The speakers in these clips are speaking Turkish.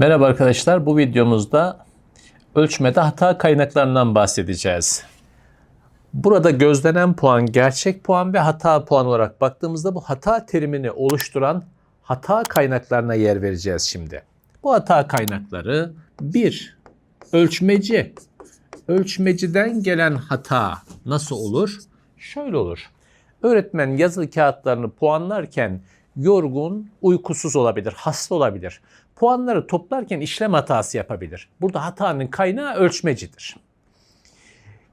Merhaba arkadaşlar. Bu videomuzda ölçmede hata kaynaklarından bahsedeceğiz. Burada gözlenen puan gerçek puan ve hata puan olarak baktığımızda bu hata terimini oluşturan hata kaynaklarına yer vereceğiz şimdi. Bu hata kaynakları bir ölçmeci. Ölçmeciden gelen hata nasıl olur? Şöyle olur. Öğretmen yazılı kağıtlarını puanlarken yorgun, uykusuz olabilir, hasta olabilir. Puanları toplarken işlem hatası yapabilir. Burada hatanın kaynağı ölçmecidir.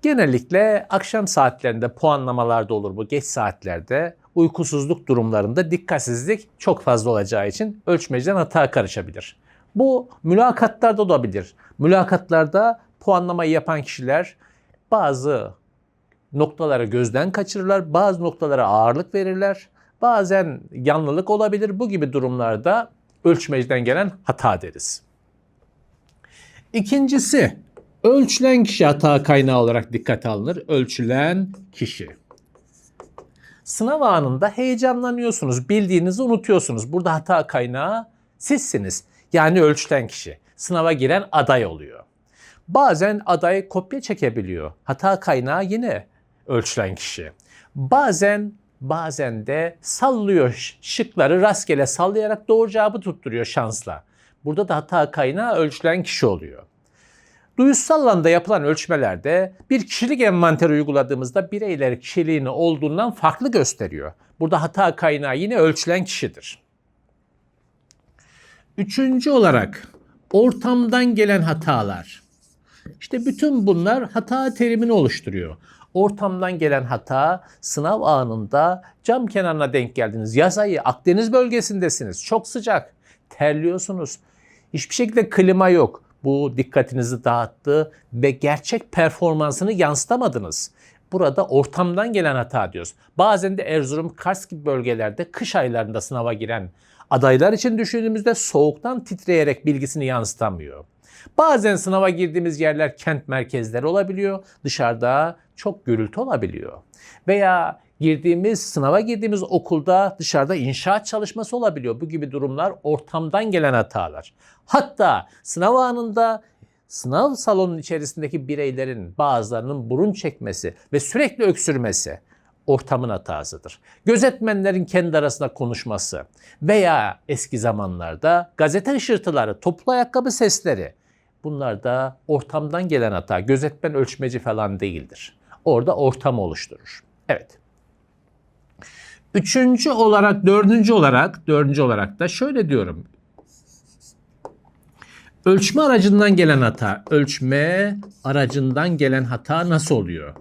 Genellikle akşam saatlerinde puanlamalarda olur bu geç saatlerde. Uykusuzluk durumlarında dikkatsizlik çok fazla olacağı için ölçmeciden hata karışabilir. Bu mülakatlarda da olabilir. Mülakatlarda puanlamayı yapan kişiler bazı noktaları gözden kaçırırlar, bazı noktalara ağırlık verirler. Bazen yanlılık olabilir. Bu gibi durumlarda ölçmeciden gelen hata deriz. İkincisi, ölçülen kişi hata kaynağı olarak dikkate alınır. Ölçülen kişi. Sınav anında heyecanlanıyorsunuz, bildiğinizi unutuyorsunuz. Burada hata kaynağı sizsiniz. Yani ölçülen kişi. Sınava giren aday oluyor. Bazen aday kopya çekebiliyor. Hata kaynağı yine ölçülen kişi. Bazen bazen de sallıyor şıkları rastgele sallayarak doğru cevabı tutturuyor şansla. Burada da hata kaynağı ölçülen kişi oluyor. Duyusal alanda yapılan ölçmelerde bir kişilik envanteri uyguladığımızda bireyler kişiliğini olduğundan farklı gösteriyor. Burada hata kaynağı yine ölçülen kişidir. Üçüncü olarak ortamdan gelen hatalar. İşte bütün bunlar hata terimini oluşturuyor. Ortamdan gelen hata sınav anında cam kenarına denk geldiniz. Yaz ayı Akdeniz bölgesindesiniz. Çok sıcak. Terliyorsunuz. Hiçbir şekilde klima yok. Bu dikkatinizi dağıttı ve gerçek performansını yansıtamadınız. Burada ortamdan gelen hata diyoruz. Bazen de Erzurum, Kars gibi bölgelerde kış aylarında sınava giren adaylar için düşündüğümüzde soğuktan titreyerek bilgisini yansıtamıyor. Bazen sınava girdiğimiz yerler kent merkezleri olabiliyor. Dışarıda çok gürültü olabiliyor. Veya girdiğimiz, sınava girdiğimiz okulda dışarıda inşaat çalışması olabiliyor. Bu gibi durumlar ortamdan gelen hatalar. Hatta sınav anında sınav salonunun içerisindeki bireylerin bazılarının burun çekmesi ve sürekli öksürmesi ortamın hatasıdır. Gözetmenlerin kendi arasında konuşması veya eski zamanlarda gazete ışırtıları, toplu ayakkabı sesleri bunlar da ortamdan gelen hata. Gözetmen ölçmeci falan değildir. Orada ortam oluşturur. Evet. Üçüncü olarak, dördüncü olarak, dördüncü olarak da şöyle diyorum. Ölçme aracından gelen hata. Ölçme aracından gelen hata nasıl oluyor?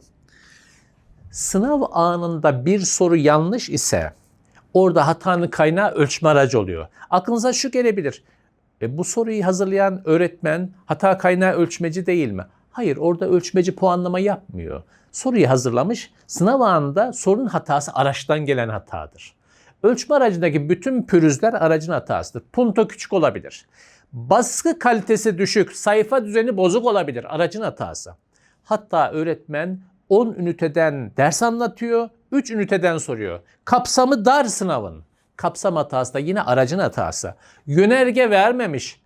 Sınav anında bir soru yanlış ise orada hatanın kaynağı ölçme aracı oluyor. Aklınıza şu gelebilir. E, bu soruyu hazırlayan öğretmen hata kaynağı ölçmeci değil mi? Hayır orada ölçmeci puanlama yapmıyor. Soruyu hazırlamış. Sınav anında sorunun hatası araçtan gelen hatadır. Ölçme aracındaki bütün pürüzler aracın hatasıdır. Punto küçük olabilir. Baskı kalitesi düşük, sayfa düzeni bozuk olabilir. Aracın hatası. Hatta öğretmen 10 üniteden ders anlatıyor, 3 üniteden soruyor. Kapsamı dar sınavın. Kapsam hatası da yine aracın hatası. Yönerge vermemiş.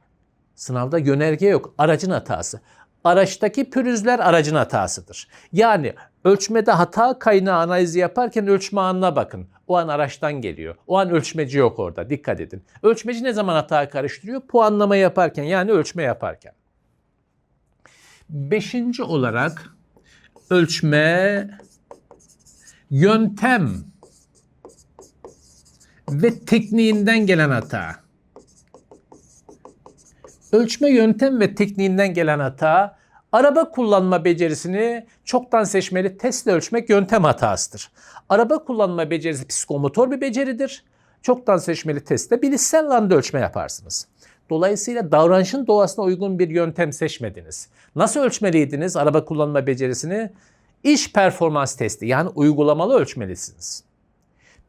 Sınavda yönerge yok, aracın hatası. Araçtaki pürüzler aracın hatasıdır. Yani ölçmede hata kaynağı analizi yaparken ölçme anına bakın. O an araçtan geliyor. O an ölçmeci yok orada. Dikkat edin. Ölçmeci ne zaman hata karıştırıyor? Puanlama yaparken yani ölçme yaparken. Beşinci olarak ölçme yöntem ve tekniğinden gelen hata. Ölçme yöntem ve tekniğinden gelen hata, araba kullanma becerisini çoktan seçmeli testle ölçmek yöntem hatasıdır. Araba kullanma becerisi psikomotor bir beceridir. Çoktan seçmeli testte bilişsel alanda ölçme yaparsınız. Dolayısıyla davranışın doğasına uygun bir yöntem seçmediniz. Nasıl ölçmeliydiniz araba kullanma becerisini? İş performans testi yani uygulamalı ölçmelisiniz.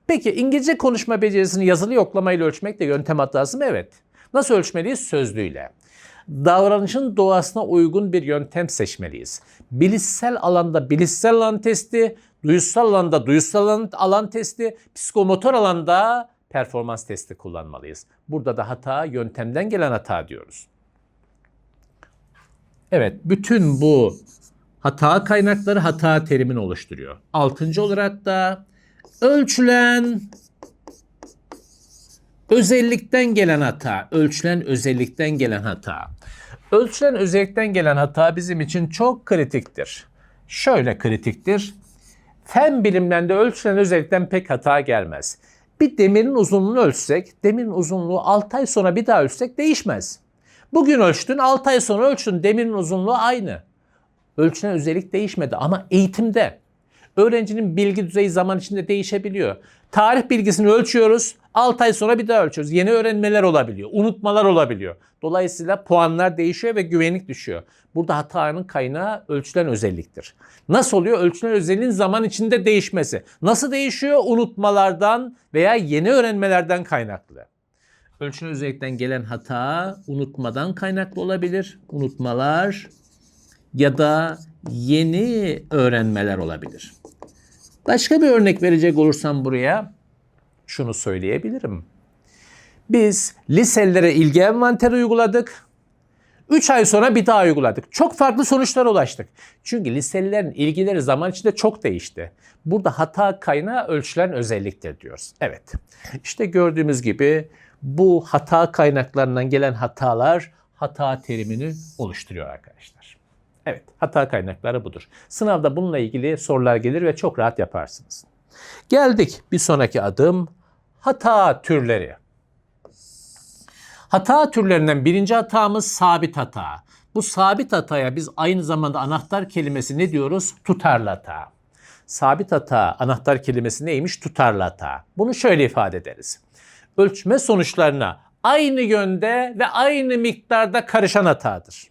Peki İngilizce konuşma becerisini yazılı yoklamayla ölçmek de yöntem hatası mı? Evet. Nasıl ölçmeliyiz? Sözlüyle. Davranışın doğasına uygun bir yöntem seçmeliyiz. Bilişsel alanda bilişsel alan testi, duyusal alanda duyusal alan, testi, psikomotor alanda performans testi kullanmalıyız. Burada da hata yöntemden gelen hata diyoruz. Evet, bütün bu hata kaynakları hata terimini oluşturuyor. Altıncı olarak da ölçülen özellikten gelen hata, ölçülen özellikten gelen hata. Ölçülen özellikten gelen hata bizim için çok kritiktir. Şöyle kritiktir. Fen bilimlerinde ölçülen özellikten pek hata gelmez. Bir demirin uzunluğunu ölçsek, demirin uzunluğu 6 ay sonra bir daha ölçsek değişmez. Bugün ölçtün, 6 ay sonra ölçtün, demirin uzunluğu aynı. Ölçülen özellik değişmedi ama eğitimde öğrencinin bilgi düzeyi zaman içinde değişebiliyor. Tarih bilgisini ölçüyoruz, 6 ay sonra bir daha ölçüyoruz. Yeni öğrenmeler olabiliyor, unutmalar olabiliyor. Dolayısıyla puanlar değişiyor ve güvenlik düşüyor. Burada hatanın kaynağı ölçülen özelliktir. Nasıl oluyor? Ölçülen özelliğin zaman içinde değişmesi. Nasıl değişiyor? Unutmalardan veya yeni öğrenmelerden kaynaklı. Ölçülen özellikten gelen hata unutmadan kaynaklı olabilir. Unutmalar ya da yeni öğrenmeler olabilir. Başka bir örnek verecek olursam buraya şunu söyleyebilirim. Biz liselere ilgi envanteri uyguladık. 3 ay sonra bir daha uyguladık. Çok farklı sonuçlara ulaştık. Çünkü liselilerin ilgileri zaman içinde çok değişti. Burada hata kaynağı ölçülen özelliktir diyoruz. Evet. İşte gördüğümüz gibi bu hata kaynaklarından gelen hatalar hata terimini oluşturuyor arkadaşlar. Evet, hata kaynakları budur. Sınavda bununla ilgili sorular gelir ve çok rahat yaparsınız. Geldik bir sonraki adım hata türleri. Hata türlerinden birinci hatamız sabit hata. Bu sabit hataya biz aynı zamanda anahtar kelimesi ne diyoruz? Tutarlı hata. Sabit hata anahtar kelimesi neymiş? Tutarlı hata. Bunu şöyle ifade ederiz. Ölçme sonuçlarına aynı yönde ve aynı miktarda karışan hatadır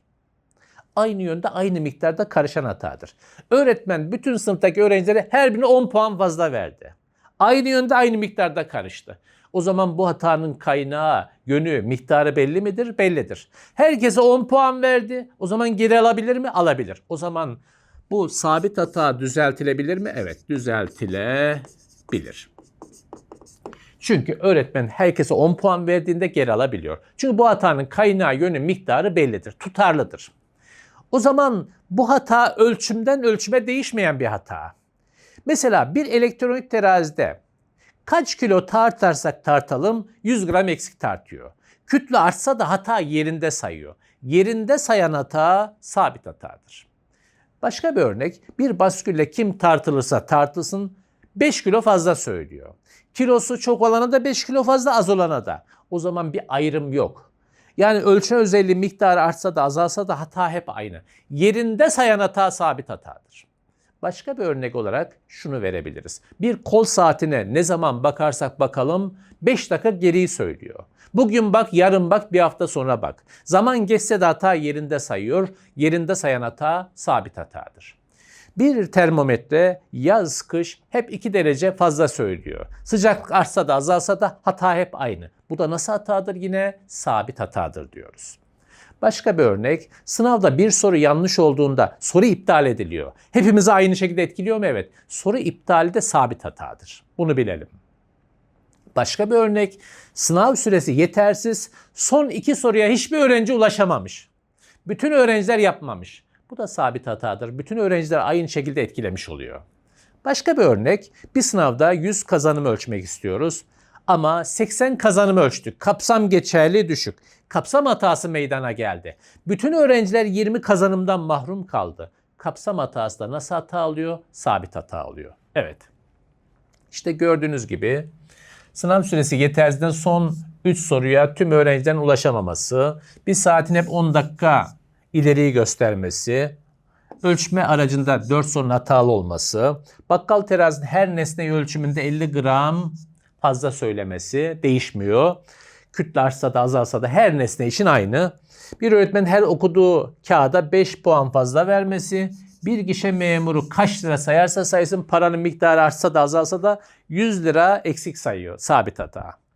aynı yönde aynı miktarda karışan hatadır. Öğretmen bütün sınıftaki öğrencilere her birine 10 puan fazla verdi. Aynı yönde aynı miktarda karıştı. O zaman bu hatanın kaynağı, yönü, miktarı belli midir? Bellidir. Herkese 10 puan verdi. O zaman geri alabilir mi? Alabilir. O zaman bu sabit hata düzeltilebilir mi? Evet, düzeltilebilir. Çünkü öğretmen herkese 10 puan verdiğinde geri alabiliyor. Çünkü bu hatanın kaynağı, yönü, miktarı bellidir, tutarlıdır. O zaman bu hata ölçümden ölçüme değişmeyen bir hata. Mesela bir elektronik terazide kaç kilo tartarsak tartalım 100 gram eksik tartıyor. Kütle artsa da hata yerinde sayıyor. Yerinde sayan hata sabit hatadır. Başka bir örnek bir baskülle kim tartılırsa tartılsın 5 kilo fazla söylüyor. Kilosu çok olana da 5 kilo fazla az olana da. O zaman bir ayrım yok. Yani ölçme özelliği miktarı artsa da azalsa da hata hep aynı. Yerinde sayan hata sabit hatadır. Başka bir örnek olarak şunu verebiliriz. Bir kol saatine ne zaman bakarsak bakalım 5 dakika geriyi söylüyor. Bugün bak, yarın bak, bir hafta sonra bak. Zaman geçse de hata yerinde sayıyor. Yerinde sayan hata sabit hatadır. Bir termometre yaz kış hep 2 derece fazla söylüyor. Sıcaklık artsa da azalsa da hata hep aynı. Bu da nasıl hatadır yine? Sabit hatadır diyoruz. Başka bir örnek, sınavda bir soru yanlış olduğunda soru iptal ediliyor. Hepimizi aynı şekilde etkiliyor mu? Evet. Soru iptali de sabit hatadır. Bunu bilelim. Başka bir örnek, sınav süresi yetersiz, son iki soruya hiçbir öğrenci ulaşamamış. Bütün öğrenciler yapmamış. Bu da sabit hatadır. Bütün öğrenciler aynı şekilde etkilemiş oluyor. Başka bir örnek, bir sınavda 100 kazanım ölçmek istiyoruz. Ama 80 kazanım ölçtük. Kapsam geçerli düşük. Kapsam hatası meydana geldi. Bütün öğrenciler 20 kazanımdan mahrum kaldı. Kapsam hatası da nasıl hata alıyor? Sabit hata alıyor. Evet. İşte gördüğünüz gibi sınav süresi yetersizden son 3 soruya tüm öğrencilerin ulaşamaması, bir saatin hep 10 dakika ileriyi göstermesi, ölçme aracında 4 sorunun hatalı olması, bakkal terazinin her nesne ölçümünde 50 gram fazla söylemesi değişmiyor. Kütle artsa da azalsa da her nesne için aynı. Bir öğretmen her okuduğu kağıda 5 puan fazla vermesi, bir gişe memuru kaç lira sayarsa saysın paranın miktarı artsa da azalsa da 100 lira eksik sayıyor. Sabit hata.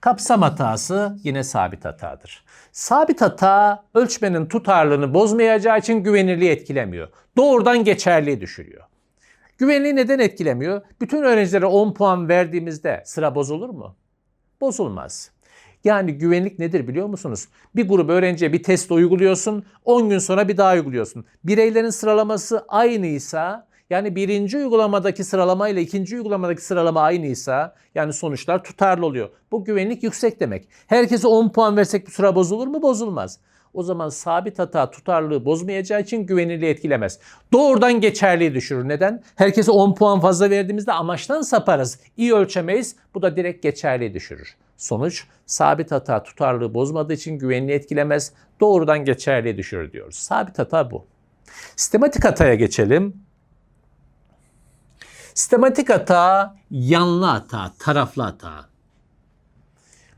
Kapsam hatası yine sabit hatadır. Sabit hata ölçmenin tutarlılığını bozmayacağı için güvenirliği etkilemiyor. Doğrudan geçerliği düşürüyor. Güvenliği neden etkilemiyor? Bütün öğrencilere 10 puan verdiğimizde sıra bozulur mu? Bozulmaz. Yani güvenlik nedir biliyor musunuz? Bir grup öğrenciye bir test uyguluyorsun, 10 gün sonra bir daha uyguluyorsun. Bireylerin sıralaması aynıysa, yani birinci uygulamadaki sıralama ile ikinci uygulamadaki sıralama aynıysa, yani sonuçlar tutarlı oluyor. Bu güvenlik yüksek demek. Herkese 10 puan versek bu sıra bozulur mu? Bozulmaz. O zaman sabit hata tutarlılığı bozmayacağı için güvenilirliği etkilemez. Doğrudan geçerliği düşürür. Neden? Herkese 10 puan fazla verdiğimizde amaçtan saparız. İyi ölçemeyiz. Bu da direkt geçerliği düşürür. Sonuç sabit hata tutarlılığı bozmadığı için güvenliği etkilemez. Doğrudan geçerliği düşürür diyoruz. Sabit hata bu. Sistematik hataya geçelim. Sistematik hata yanlı hata, taraflı hata.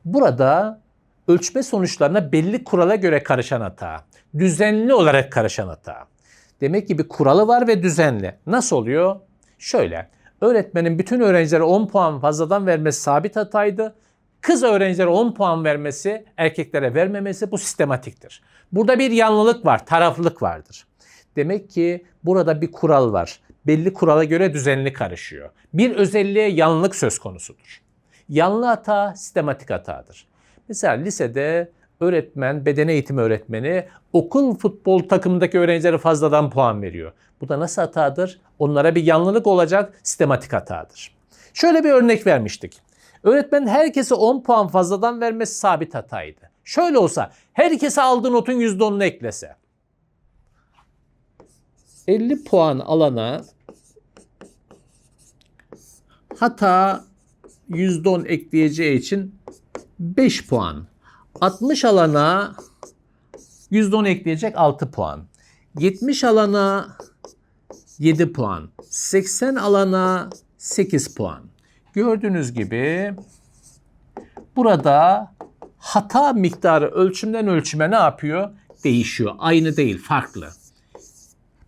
Burada ölçme sonuçlarına belli kurala göre karışan hata. Düzenli olarak karışan hata. Demek ki bir kuralı var ve düzenli. Nasıl oluyor? Şöyle. Öğretmenin bütün öğrencilere 10 puan fazladan vermesi sabit hataydı. Kız öğrencilere 10 puan vermesi, erkeklere vermemesi bu sistematiktir. Burada bir yanlılık var, taraflılık vardır. Demek ki burada bir kural var. Belli kurala göre düzenli karışıyor. Bir özelliğe yanlılık söz konusudur. Yanlı hata sistematik hatadır. Mesela lisede öğretmen, beden eğitimi öğretmeni okul futbol takımındaki öğrencilere fazladan puan veriyor. Bu da nasıl hatadır? Onlara bir yanlılık olacak sistematik hatadır. Şöyle bir örnek vermiştik. Öğretmen herkese 10 puan fazladan vermesi sabit hataydı. Şöyle olsa herkese aldığı notun %10'unu eklese. 50 puan alana hata %10 ekleyeceği için 5 puan. 60 alana %10 ekleyecek 6 puan. 70 alana 7 puan. 80 alana 8 puan. Gördüğünüz gibi burada hata miktarı ölçümden ölçüme ne yapıyor? Değişiyor. Aynı değil, farklı.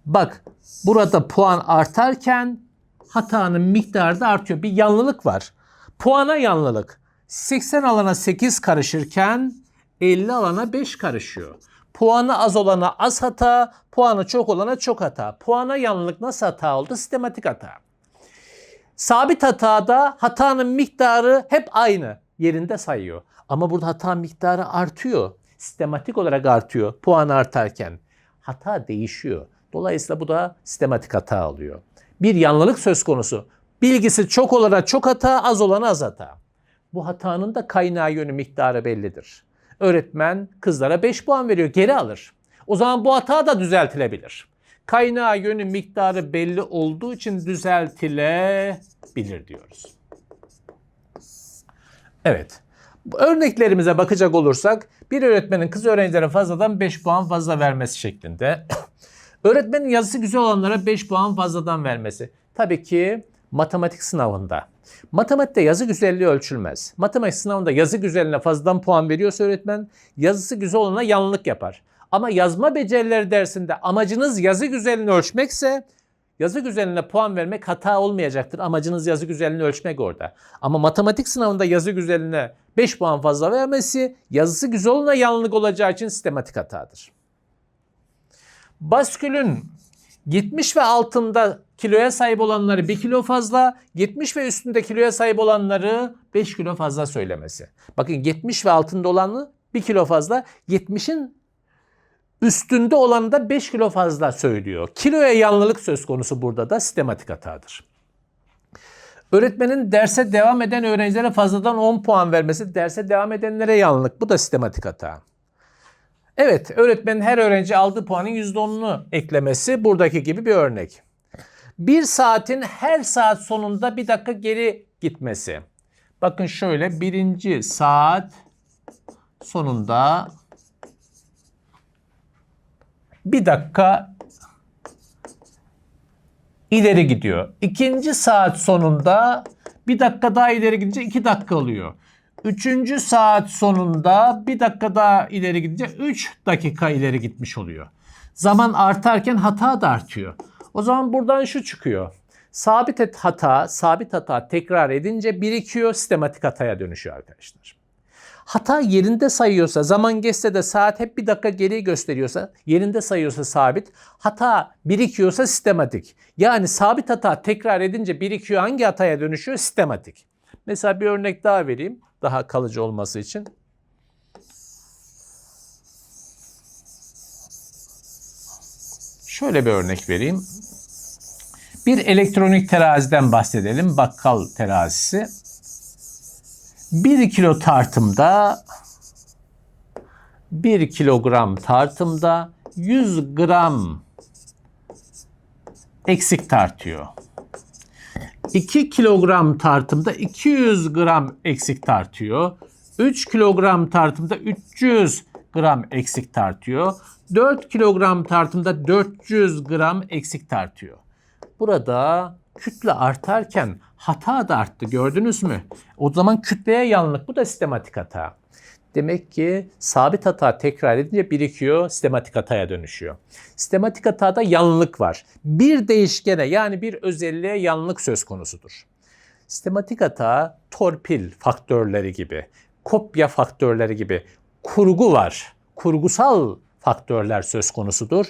Bak burada puan artarken hatanın miktarı da artıyor. Bir yanlılık var. Puana yanlılık. 80 alana 8 karışırken 50 alana 5 karışıyor. Puanı az olana az hata, puanı çok olana çok hata. Puana yanlılık nasıl hata oldu? Sistematik hata. Sabit hatada hatanın miktarı hep aynı yerinde sayıyor. Ama burada hata miktarı artıyor. Sistematik olarak artıyor puan artarken. Hata değişiyor. Dolayısıyla bu da sistematik hata oluyor. Bir yanlılık söz konusu. Bilgisi çok olana çok hata, az olana az hata. Bu hatanın da kaynağı yönü miktarı bellidir. Öğretmen kızlara 5 puan veriyor, geri alır. O zaman bu hata da düzeltilebilir. Kaynağı yönü miktarı belli olduğu için düzeltilebilir diyoruz. Evet. Örneklerimize bakacak olursak bir öğretmenin kız öğrencilere fazladan 5 puan fazla vermesi şeklinde. Öğretmenin yazısı güzel olanlara 5 puan fazladan vermesi. Tabii ki matematik sınavında. Matematikte yazı güzelliği ölçülmez. Matematik sınavında yazı güzelliğine fazladan puan veriyorsa öğretmen yazısı güzel olana yanlılık yapar. Ama yazma becerileri dersinde amacınız yazı güzelliğini ölçmekse yazı güzelliğine puan vermek hata olmayacaktır. Amacınız yazı güzelliğini ölçmek orada. Ama matematik sınavında yazı güzelliğine 5 puan fazla vermesi yazısı güzel olana yanlılık olacağı için sistematik hatadır. Baskülün 70 ve altında kiloya sahip olanları 1 kilo fazla, 70 ve üstünde kiloya sahip olanları 5 kilo fazla söylemesi. Bakın 70 ve altında olanı 1 kilo fazla, 70'in üstünde olanı da 5 kilo fazla söylüyor. Kiloya yanlılık söz konusu burada da sistematik hatadır. Öğretmenin derse devam eden öğrencilere fazladan 10 puan vermesi derse devam edenlere yanlılık. Bu da sistematik hata. Evet, öğretmenin her öğrenci aldığı puanın %10'unu eklemesi buradaki gibi bir örnek. Bir saatin her saat sonunda bir dakika geri gitmesi. Bakın şöyle birinci saat sonunda bir dakika ileri gidiyor. İkinci saat sonunda bir dakika daha ileri gidince iki dakika alıyor. 3. saat sonunda bir dakika daha ileri gidince 3 dakika ileri gitmiş oluyor. Zaman artarken hata da artıyor. O zaman buradan şu çıkıyor. Sabit et hata, sabit hata tekrar edince birikiyor, sistematik hataya dönüşüyor arkadaşlar. Hata yerinde sayıyorsa, zaman geçse de saat hep bir dakika geri gösteriyorsa, yerinde sayıyorsa sabit, hata birikiyorsa sistematik. Yani sabit hata tekrar edince birikiyor hangi hataya dönüşüyor? Sistematik. Mesela bir örnek daha vereyim daha kalıcı olması için. Şöyle bir örnek vereyim. Bir elektronik teraziden bahsedelim. Bakkal terazisi. 1 kilo tartımda 1 kilogram tartımda 100 gram eksik tartıyor. 2 kilogram tartımda 200 gram eksik tartıyor. 3 kilogram tartımda 300 gram eksik tartıyor. 4 kilogram tartımda 400 gram eksik tartıyor. Burada kütle artarken hata da arttı gördünüz mü? O zaman kütleye yanlılık bu da sistematik hata. Demek ki sabit hata tekrar edince birikiyor, sistematik hataya dönüşüyor. Sistematik hatada yanlılık var. Bir değişkene yani bir özelliğe yanlılık söz konusudur. Sistematik hata torpil faktörleri gibi, kopya faktörleri gibi kurgu var. Kurgusal faktörler söz konusudur.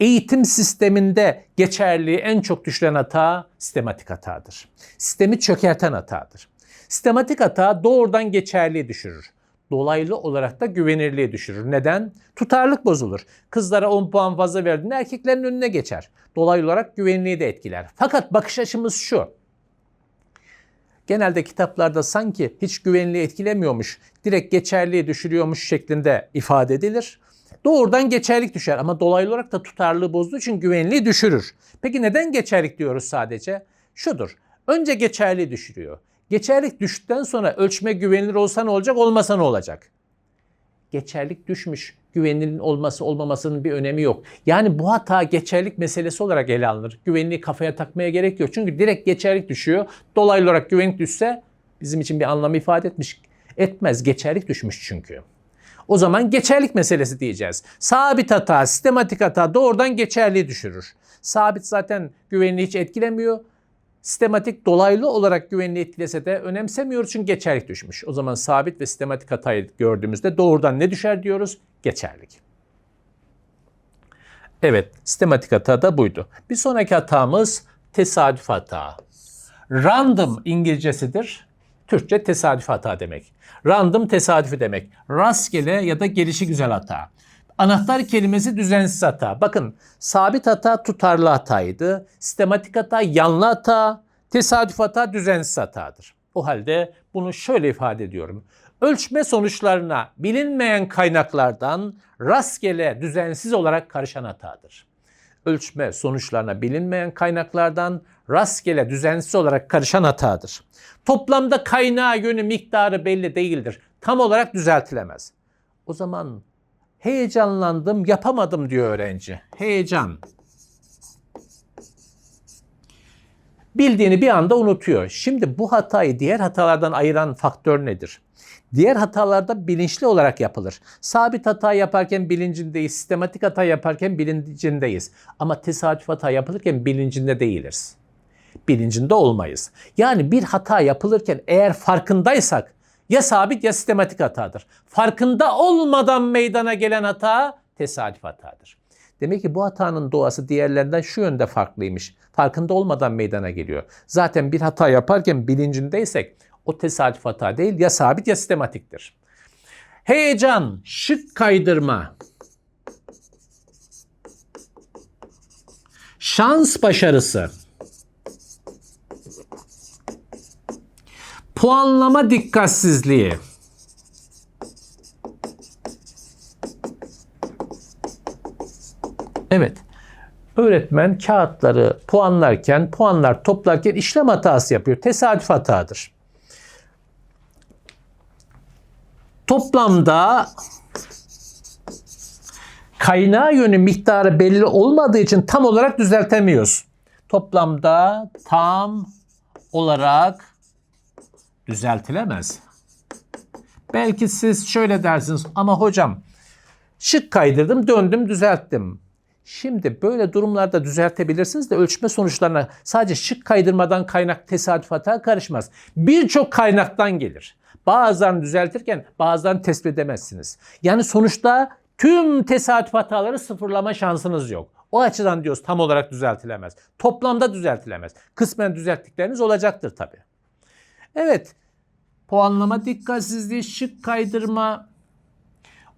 Eğitim sisteminde geçerliği en çok düşüren hata sistematik hatadır. Sistemi çökerten hatadır. Sistematik hata doğrudan geçerliği düşürür. Dolaylı olarak da güvenirliği düşürür. Neden? Tutarlık bozulur. Kızlara 10 puan fazla verdiğinde erkeklerin önüne geçer. Dolaylı olarak güvenliği de etkiler. Fakat bakış açımız şu. Genelde kitaplarda sanki hiç güvenliği etkilemiyormuş, direkt geçerliği düşürüyormuş şeklinde ifade edilir. Doğrudan geçerlik düşer ama dolaylı olarak da tutarlılığı bozduğu için güvenliği düşürür. Peki neden geçerlik diyoruz sadece? Şudur. Önce geçerliği düşürüyor. Geçerlik düştükten sonra ölçme güvenilir olsa ne olacak, olmasa ne olacak? Geçerlik düşmüş. Güvenilirliğin olması olmamasının bir önemi yok. Yani bu hata geçerlik meselesi olarak ele alınır. Güvenliği kafaya takmaya gerek yok. Çünkü direkt geçerlik düşüyor. Dolaylı olarak güvenlik düşse bizim için bir anlam ifade etmiş. Etmez. Geçerlik düşmüş çünkü. O zaman geçerlik meselesi diyeceğiz. Sabit hata, sistematik hata doğrudan geçerliği düşürür. Sabit zaten güvenliği hiç etkilemiyor. Sistematik dolaylı olarak güvenliği etkilese de önemsemiyoruz çünkü geçerlik düşmüş. O zaman sabit ve sistematik hatayı gördüğümüzde doğrudan ne düşer diyoruz? Geçerlik. Evet, sistematik hata da buydu. Bir sonraki hatamız tesadüf hata. Random İngilizcesidir. Türkçe tesadüf hata demek. Random tesadüfi demek. Rastgele ya da gelişi güzel hata. Anahtar kelimesi düzensiz hata. Bakın sabit hata tutarlı hataydı. Sistematik hata yanlı hata. Tesadüf hata düzensiz hatadır. O halde bunu şöyle ifade ediyorum. Ölçme sonuçlarına bilinmeyen kaynaklardan rastgele düzensiz olarak karışan hatadır. Ölçme sonuçlarına bilinmeyen kaynaklardan rastgele düzensiz olarak karışan hatadır. Toplamda kaynağı yönü miktarı belli değildir. Tam olarak düzeltilemez. O zaman heyecanlandım, yapamadım diyor öğrenci. Heyecan. Bildiğini bir anda unutuyor. Şimdi bu hatayı diğer hatalardan ayıran faktör nedir? Diğer hatalarda bilinçli olarak yapılır. Sabit hata yaparken bilincindeyiz, sistematik hata yaparken bilincindeyiz. Ama tesadüf hata yapılırken bilincinde değiliz. Bilincinde olmayız. Yani bir hata yapılırken eğer farkındaysak ya sabit ya sistematik hatadır. Farkında olmadan meydana gelen hata tesadüf hatadır. Demek ki bu hatanın doğası diğerlerinden şu yönde farklıymış. Farkında olmadan meydana geliyor. Zaten bir hata yaparken bilincindeysek o tesadüf hata değil ya sabit ya sistematiktir. Heyecan, şık kaydırma, şans başarısı, puanlama dikkatsizliği, Evet. Öğretmen kağıtları puanlarken, puanlar toplarken işlem hatası yapıyor. Tesadüf hatadır. Toplamda kaynağı yönü miktarı belli olmadığı için tam olarak düzeltemiyoruz. Toplamda tam olarak düzeltilemez. Belki siz şöyle dersiniz ama hocam şık kaydırdım döndüm düzelttim. Şimdi böyle durumlarda düzeltebilirsiniz de ölçme sonuçlarına sadece şık kaydırmadan kaynak tesadüf hata karışmaz. Birçok kaynaktan gelir. Bazen düzeltirken bazen tespit edemezsiniz. Yani sonuçta tüm tesadüf hataları sıfırlama şansınız yok. O açıdan diyoruz tam olarak düzeltilemez. Toplamda düzeltilemez. Kısmen düzelttikleriniz olacaktır tabii. Evet. Puanlama dikkatsizliği, şık kaydırma.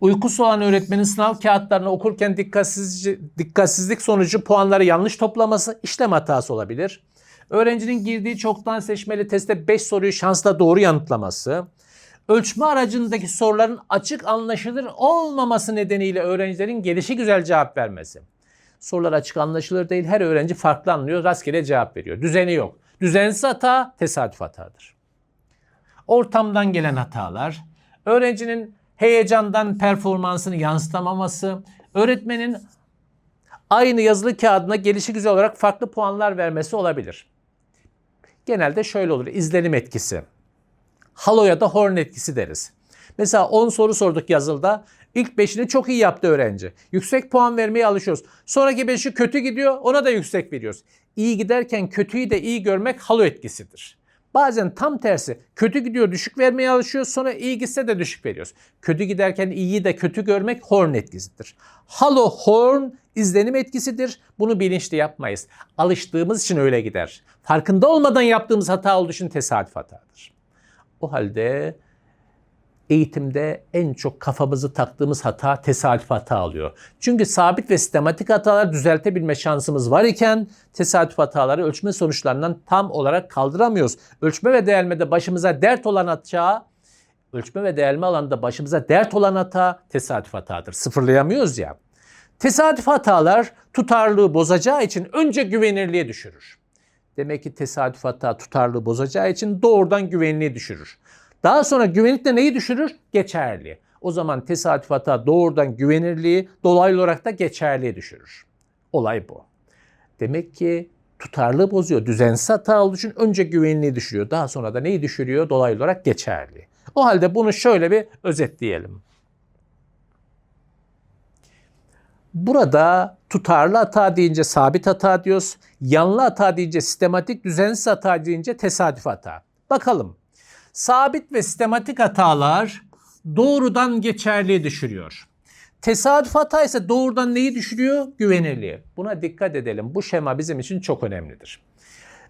Uykusu olan öğretmenin sınav kağıtlarını okurken dikkatsizce, dikkatsizlik sonucu puanları yanlış toplaması işlem hatası olabilir. Öğrencinin girdiği çoktan seçmeli testte 5 soruyu şansla doğru yanıtlaması. Ölçme aracındaki soruların açık anlaşılır olmaması nedeniyle öğrencilerin gelişi güzel cevap vermesi. Sorular açık anlaşılır değil. Her öğrenci farklı anlıyor. Rastgele cevap veriyor. Düzeni yok. Düzensiz hata tesadüf hatadır. Ortamdan gelen hatalar. Öğrencinin heyecandan performansını yansıtamaması. Öğretmenin aynı yazılı kağıdına gelişi güzel olarak farklı puanlar vermesi olabilir. Genelde şöyle olur. izlenim etkisi. Halo ya da horn etkisi deriz. Mesela 10 soru sorduk yazılda. İlk 5'ini çok iyi yaptı öğrenci. Yüksek puan vermeye alışıyoruz. Sonraki 5'i kötü gidiyor ona da yüksek veriyoruz. İyi giderken kötüyü de iyi görmek halo etkisidir. Bazen tam tersi. Kötü gidiyor düşük vermeye alışıyoruz sonra iyi gitse de düşük veriyoruz. Kötü giderken iyiyi de kötü görmek horn etkisidir. Halo horn izlenim etkisidir. Bunu bilinçli yapmayız. Alıştığımız için öyle gider. Farkında olmadan yaptığımız hata olduğu için tesadüf hatadır. O halde eğitimde en çok kafamızı taktığımız hata tesadüf hata oluyor. Çünkü sabit ve sistematik hatalar düzeltebilme şansımız var iken tesadüf hataları ölçme sonuçlarından tam olarak kaldıramıyoruz. Ölçme ve değerlemede başımıza dert olan hata, ölçme ve değerleme alanında başımıza dert olan hata tesadüf hatadır. Sıfırlayamıyoruz ya. Tesadüf hatalar tutarlılığı bozacağı için önce güvenirliğe düşürür. Demek ki tesadüf hata tutarlılığı bozacağı için doğrudan güvenliği düşürür. Daha sonra güvenlik de neyi düşürür? Geçerli. O zaman tesadüf hata doğrudan güvenirliği, dolaylı olarak da geçerliği düşürür. Olay bu. Demek ki tutarlılığı bozuyor. Düzensiz hata olduğu için önce güvenliği düşürüyor. Daha sonra da neyi düşürüyor? Dolaylı olarak geçerli. O halde bunu şöyle bir özetleyelim. Burada tutarlı hata deyince sabit hata diyoruz. Yanlı hata deyince sistematik, düzensiz hata deyince tesadüf hata. Bakalım. Sabit ve sistematik hatalar doğrudan geçerliği düşürüyor. Tesadüf hata ise doğrudan neyi düşürüyor? Güvenirliği. Buna dikkat edelim. Bu şema bizim için çok önemlidir.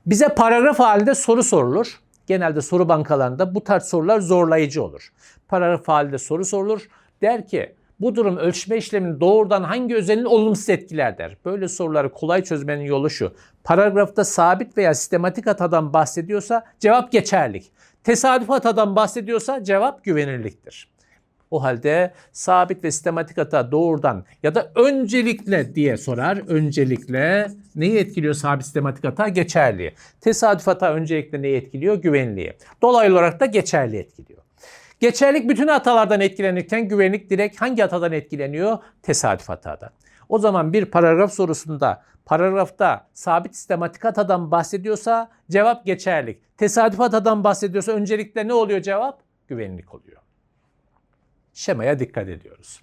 Bize paragraf halinde soru sorulur. Genelde soru bankalarında bu tarz sorular zorlayıcı olur. Paragraf halinde soru sorulur. Der ki bu durum ölçme işleminin doğrudan hangi özelliğini olumsuz etkiler der. Böyle soruları kolay çözmenin yolu şu. Paragrafta sabit veya sistematik hatadan bahsediyorsa cevap geçerlik. Tesadüf hatadan bahsediyorsa cevap güvenirliktir. O halde sabit ve sistematik hata doğrudan ya da öncelikle diye sorar. Öncelikle neyi etkiliyor sabit sistematik hata? Geçerliği. Tesadüf hata öncelikle neyi etkiliyor? Güvenliği. Dolaylı olarak da geçerli etkiliyor. Geçerlik bütün hatalardan etkilenirken güvenlik direkt hangi hatadan etkileniyor? Tesadüf hatadan. O zaman bir paragraf sorusunda paragrafta sabit sistematik hatadan bahsediyorsa cevap geçerlik. Tesadüf hatadan bahsediyorsa öncelikle ne oluyor cevap? Güvenlik oluyor. Şemaya dikkat ediyoruz.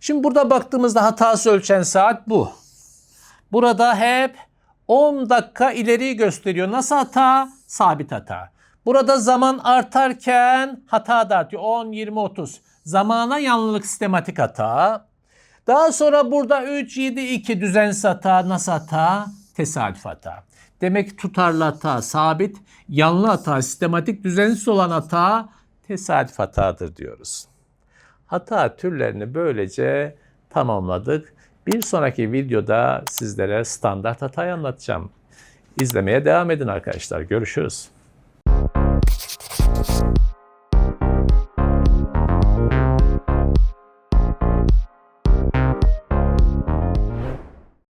Şimdi burada baktığımızda hatası ölçen saat bu. Burada hep 10 dakika ileriyi gösteriyor. Nasıl hata? Sabit hata. Burada zaman artarken hata da artıyor. 10, 20, 30. Zamana yanlılık sistematik hata. Daha sonra burada 3, 7, 2 düzensiz hata. Nasıl hata? Tesadüf hata. Demek ki tutarlı hata sabit, yanlı hata sistematik, düzensiz olan hata tesadüf hatadır diyoruz. Hata türlerini böylece tamamladık. Bir sonraki videoda sizlere standart hatayı anlatacağım. İzlemeye devam edin arkadaşlar. Görüşürüz.